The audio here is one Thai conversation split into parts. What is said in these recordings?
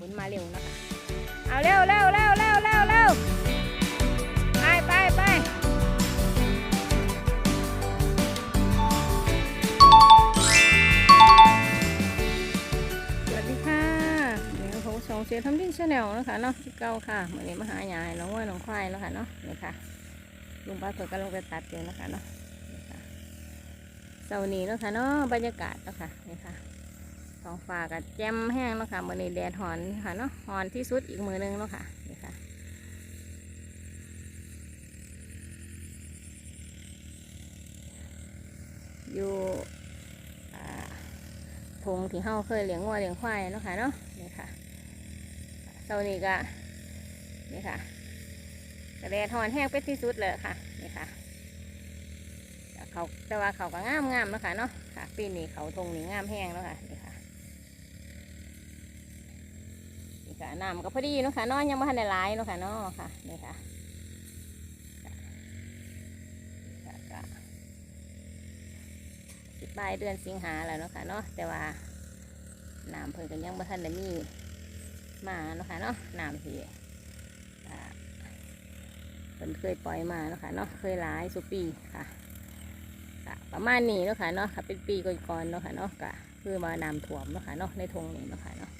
ฝนมาเร็วนะคะ เอาเร็วเร็วเร็วเร็วเร็วเร็วไปไปไปสวัสดีค่ะนี่ก็ของสองเสียทำดิ้นชาแนลนะคะเนาะที่เก้าค่ะวันนี้มาหาหยายน้องว่าน้องควายแล้วค่ะเนาะนี่ค่ะลุงป้าเพิ่งกำลังไปตัดอยู่นะคะเนาะนี่ค่ะเสาร์นี้เนาะค่ะเนาะบรรยากาศเนาะค่ะนี่ค่ะ ท้องฟ้ากับแจ่มแห้งเนาะค่ะมือนี้แดดหอนค่ะเนาะหอนที่สุดอีกมือหนึงเนาะค่ะนี่ค่ะอยู่อ่าทงที่เฮาเคยเลี้ยงวัวเลี้ยงควายเนาะค่ะเนาะนี่ค่ะเช้านี้ก็นี่ค่ะก็แดดหอนแห้งเป็นที่สุดเลยค่ะนี่ค่ะเขาแต่ว่าเขาก็งามงามเนาะค่ะเนาะค่ะปีนี้เขาทงนี่งามแห้งแล้วค่ะนี่ค่ะ นี่ ค่ะน้ำก็พอดีเนาะค่ะนาะยังไม่ทันได้หลายเนาะค่ะนาะค่ะนี่ค่ะก็สิปลายเดือนสิงหาแล้วเนาะค่ะเนาะแต่ว่าน้ำเพิ่นก็ยังไม่ทันได้มีมาเนาะค่ะเนาะน้ำที่เพิ่นเคยปล่อยมาเนาะค่ะเนาะเคยหลายสุปีค่ะประมาณนี้เนาะค่ะเนาะค่ะเป็นปีก่อนๆเนาะค่ะเนาะก็คือมาน้ำท่วมเนาะค่ะเนาะในทงนี้เนาะค่ะเนาะ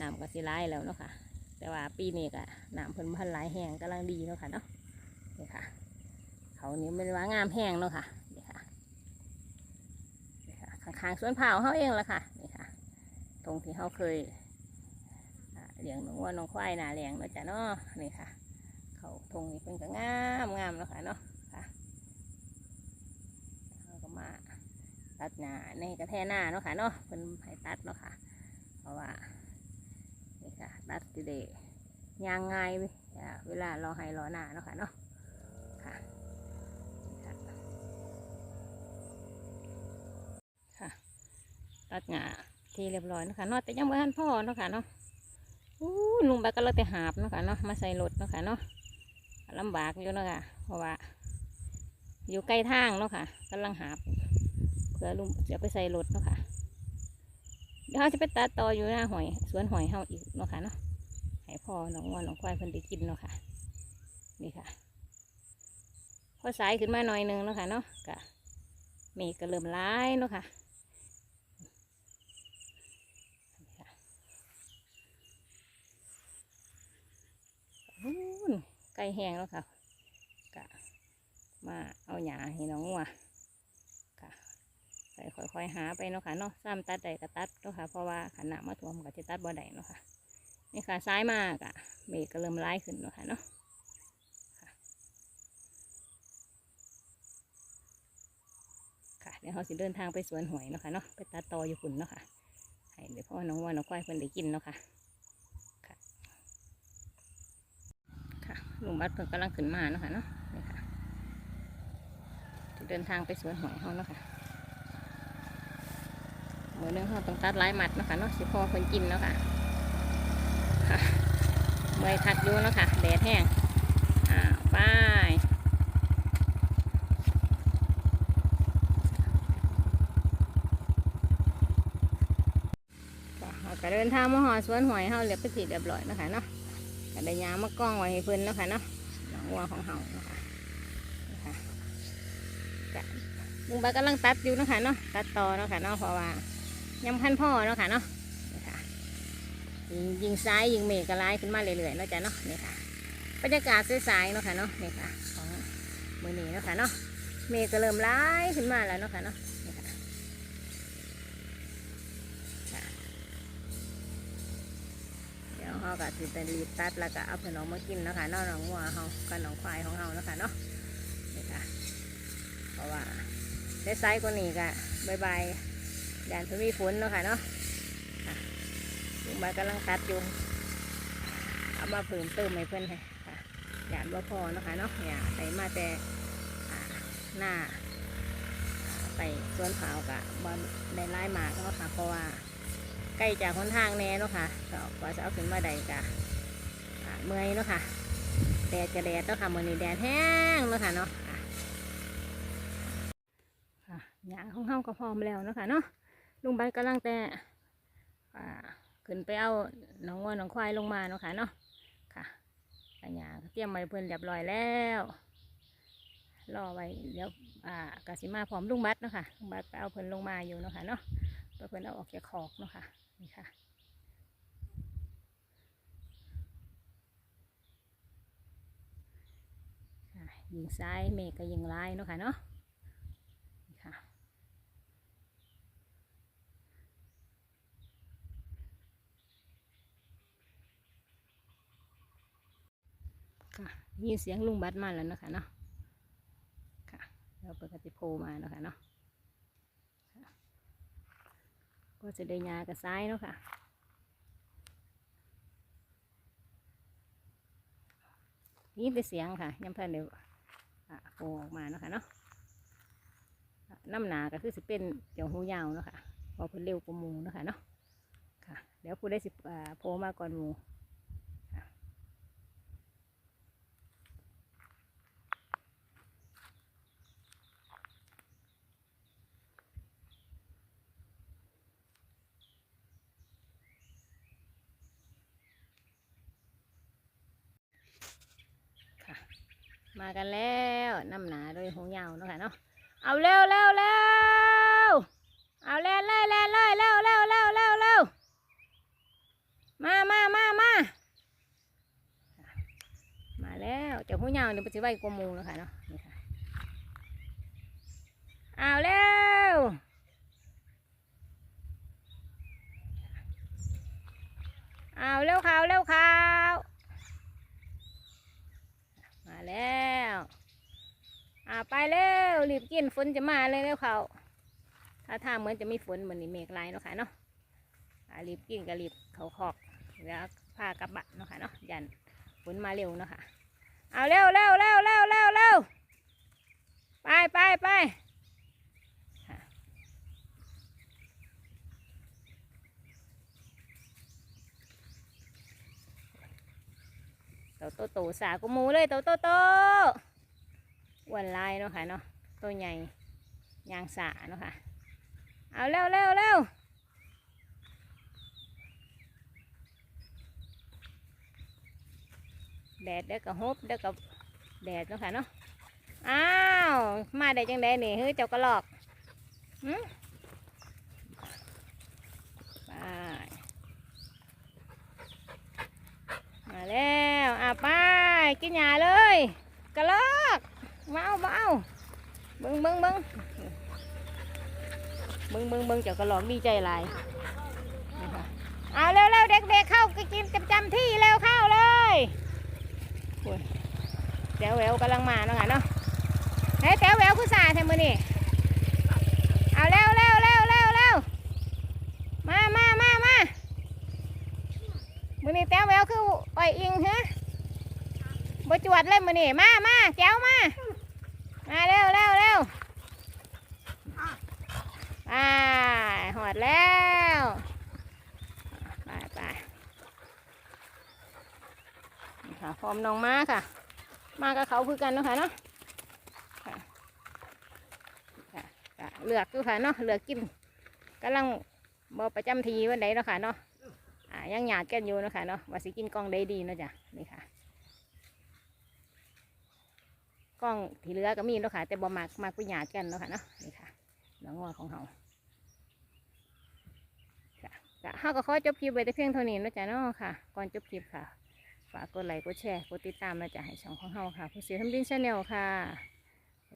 น้ำก็สิร้ายแล้วเนาะค่ะ แต่ว่าปีนี้ก็น้ำเพิ่นพันหลายแห้งกำลังดีเนาะค่ะเนาะนี่ค่ะ เขานี่เป็นว่างามแห้งเนาะค่ะนี่ค่ะนี่ค่ะข้างๆสวนเผาเขาเองละค่ะนี่ค่ะ ตรงที่เขาเคยเลี้ยงหนูว่าน้องควายนาเลี้ยงเนาะจ้ะเนาะนี่ค่ะ เขาทงนี่เป็นก็งามงามเนาะค่ะเนาะค่ะเขาก็มาตัดหญ้าในกระแทหน้าเนาะค่ะเนาะเป็นให้ตัดเนาะค่ะ เพราะว่า ตัดติเดยางง่ายเว้ยอ่าเวลารอให้รอหน้าเนาะค่ะเนาะค่ะค่ะตัดหญ้าที่เรียบร้อยเนาะคะเนาะแต่ยังไม่ทันพ่อเนาะค่ะเนาะอู้ลุงไปก็เลยแต่หาบเนาะค่ะเนาะมาใส่รถเนาะค่ะเนาะลำบากอยู่เนาะค่ะเพราะว่า อยู่ใกล้ทางเนาะค่ะกำลังหาบเพื่อลุงจะไปใส่รถเนาะค่ะ เดี๋ยวเขาจะไปตัดต่ออยู่หน้าหอย สวนหอยเฮาอีกเนาะค่ะเนาะให้พ่อน้องวัวน้องควายเพิ่นได้กินเนาะค่ะ นี่ค่ะ พอสายขึ้นมาหน่อยหนึงเนาะค่ะเนาะกะเมฆก็เริ่มร้ายเนาะค่ะฮู้นไก่แห้งแล้วค่ะกะมาเอาหญ้าให้น้องวัวค่ะไป ค่อยๆหาไปเนาะค่ะเนาะซ้ำตัดได้ก็ตัดเนาะค่ะ เพราะว่าขนน้ำมาท่วมก็จะตัดบ่ได้เนาะค่ะ นี่ค่ะซ้ายมากอะเมฆก็เริ่มร้ายขึ้นเนาะค่ะเนาะค่ะเดี๋ยวเราสิเดินทางไปสวนหวยเนาะค่ะเนาะไปตัดตออยู่ฝุ่นเนาะค่ะให้เดี๋ยวพ่อน้องว่าน้องควายเพิ่นได้กินเนาะค่ะค่ะ ค่ะลุงบัดเพิ่นกำลังขึ้นมาเนาะค่ะเนาะนี่ค่ะจะเดินทางไปสวนหวยเขาเนาะค่ะ มือนึงเขาต้องตัดลายหมัดนะคะเนาะสิพอคนกินเนาะค่ะเมื่อยคักอยู่เนาะค่ะแดดแห้งอ่าไปก็เราก็เดินทางมาหอสวนหอยเฮาเรียบไปถีเรียบร้อยนะคะเนาะก็ได้ยามากล้องไว้ให้เพิ่นเนาะค่ะเนาะหนังวัวของเฮาเนาะค่ะนี่ค่ะก็ลุงบากกำลังตัดอยู่นะคะเนาะตัดต่อนะคะเนาะเพราะว่า ยังพันพ่อเนาะค่ะเนาะนี่ค่ะยิงซ้ายยิงเมฆกระไลขึ้นมาเรื่อยๆเนาะจ้ะเนาะนี่ค่ะบรรยากาศสายๆเนาะค่ะเนาะนี่ค่ะของมือนี้เนาะค่ะเนาะเมฆก็เริ่มไล่ขึ้นมาแล้วเนาะค่ะเนาะนี่ค่ะเดี๋ยวเขาก็สิไปรีบตัดแล้วก็เอาขนมมากินเนาะค่ะเนาะน้องวัวเขากับน้องควายของเขาเนาะค่ะเนาะนี่ค่ะเพราะว่าได้ไซส์กว่านี้ก็บายบาย ยานเพิ่นมีฝนเนาะค่ะเนาะลุงบากำลังตัดอยู่เอามาเพิ่มเติมให้เพื่อนให้ค่ะยานว่าพอเนาะค่ะเนาะเนี่ยใส่มาแต่หน้าอ่าไปสวนเผาวกะบบอลในไล่หมากเนาะค่ะ เพราะว่าใกล้จากหนทางแน่เนาะค่ะก็กว่าจะเอาขึ้นมาได้กะเมื่อยเนาะค่ะแดดกระแดดเนาะค่ะมือนี้แดดแห้งเนาะค่ะเนาะค่ะค่ะหยางของเฮาก็พร้อมแล้วเนาะค่ะเนาะ ลุงใบกำลังแต่ขึ้นไปเอาหนองวัวน้องควายลงมาเนาะค่ะเนาะค่ะปัญญาเตรียมไว้เพิ่นเรียบร้อยแล้วรอไว้เดี๋ยวอ่ากสิมาพร้อมลุงบัตเนาะค่ะลุงบัตไปเอาเพิ่นลงมาอยู่เนาะค่ะเนาะเพื่อนเอาออกจากคอกเนาะค่ะนี่ค่ะค่ะยิงซ้ายเมฆก็ยิงร้ายเนาะค่ะเนาะนี่ค่ะค่ะ ยินเสียงลุงบัดมาแล้วนะคะเนาะค่ะเราเปิดกติโพมาเนาะค่ะเนาะก็จะได้ยากับซ้ายเนาะค่ะนี่เป็นเสียงค่ะยังเพิ่นเดี๋ยวอะโผล่ออกมาเนาะค่ะเนาะน้ำหนาก็คือสิเป็นเกี่ยวหูยาวเนาะค่ะพอเพิ่นเร็วกว่ามูเนาะค่ะเนาะค่ะ เดี๋ยวผู้ได้สิโผล่มาก่อนหมู มากันแล้วน้ำหนาโดยหูยาวเนาะค่ะเนาะเอาเร็วเร็วเร็วเอาเร็วเลยเร็วเลยเร็วเร็วเร็วเร็วเร็วมามามามามาแล้วเจ้าหูยาวเนี่ยมันจะไว้กว่าหมูนะค่ะเนาะนี่ค่ะเอาเร็วเอาเร็วขาวเร็วขาวมาแล้ว ไปเร็วรีบกินฝนจะมาเลยเร็วเขาถ้าทางเหมือนจะมีฝนเหมือนนี่เมฆลายเนาะค่ะเนาะรีบกินก็รีบเขาคอกแล้วพากลับบ้านเนาะค่ะเนาะยันฝนมาเร็วเนาะค่ะเอาเร็วเร็วเร็วเร็วเร็วเร็วไปไปไปค่ะโตโตโตสากุมูเลยโตโตโต วนลายเนาะค่ะเนาะตัวใหญ่ยางสาเนาะค่ะ เอาเร็วเร็วเร็วแดดเด้อกับฮบเด้อกับแดดเนาะค่ะเนาะอ้าวมาได้จังไดนี่เฮ้ยเจ้ากระหลอกหืมไปมาแล้วอะไปกินหญ้าเลยกระลอก มาเอามาเอาเบิ้งเบิ้งเบิ้งเบิ้งเบิ้งเบิ้งเจ้ากระหลอกดีใจลายเอาเร็วเร็วเด็กๆเข้ากินจำจำที่เร็วเข้าเลยแต๋วแหววกำลังมาเนาะค่ะเนาะเฮ้ยแต๋วแหววคือสาแทมือนี่เอาเร็วเร็วเร็วเร็วเร็วมามามามามือนี่แต๋วแหววคืออ่อยอิงฮะบ่จวดเลยมือนี่มามาแก้วมา มาเร็วเร็วเร็วไปหอดแล้วไปไปค่ะพร้อมน้องม้าค่ะ มากับเขาคือกันเนาะค่ะเนาะเลือกอยู่ค่ะเนาะเลือกกินกำลังบอประจำทีวันใดเนาะค่ะเนาะยังหยาดกันอยู่เนาะค่ะเนาะว่าสิกินกองได้ดีเนาะจ้ะนี่ค่ะ กล้องที่เหลือก็มีเนาะค่ะ แต่บ่มากมากไปหยาดกันเนาะค่ะเนาะนี่ค่ะน้องงัวของเขาค่ะก็เฮาก็ขอจบคลิปไว้แต่เพียงเท่านี้นะจ๊ะเนาะค่ะ ก่อนจบคลิปค่ะ ฝากกดไลค์กดแชร์กดติดตามนะจ๊ะให้ช่องของเฮาค่ะ ผู้เสียทำดินชาแนลค่ะ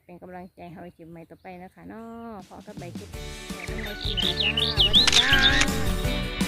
เป็นกำลังใจให้เฮาคลิปใหม่ต่อไปนะคะเนาะพอกับใบคลิปใหม่คลิปหน้าจ้าสวัสดีจ้า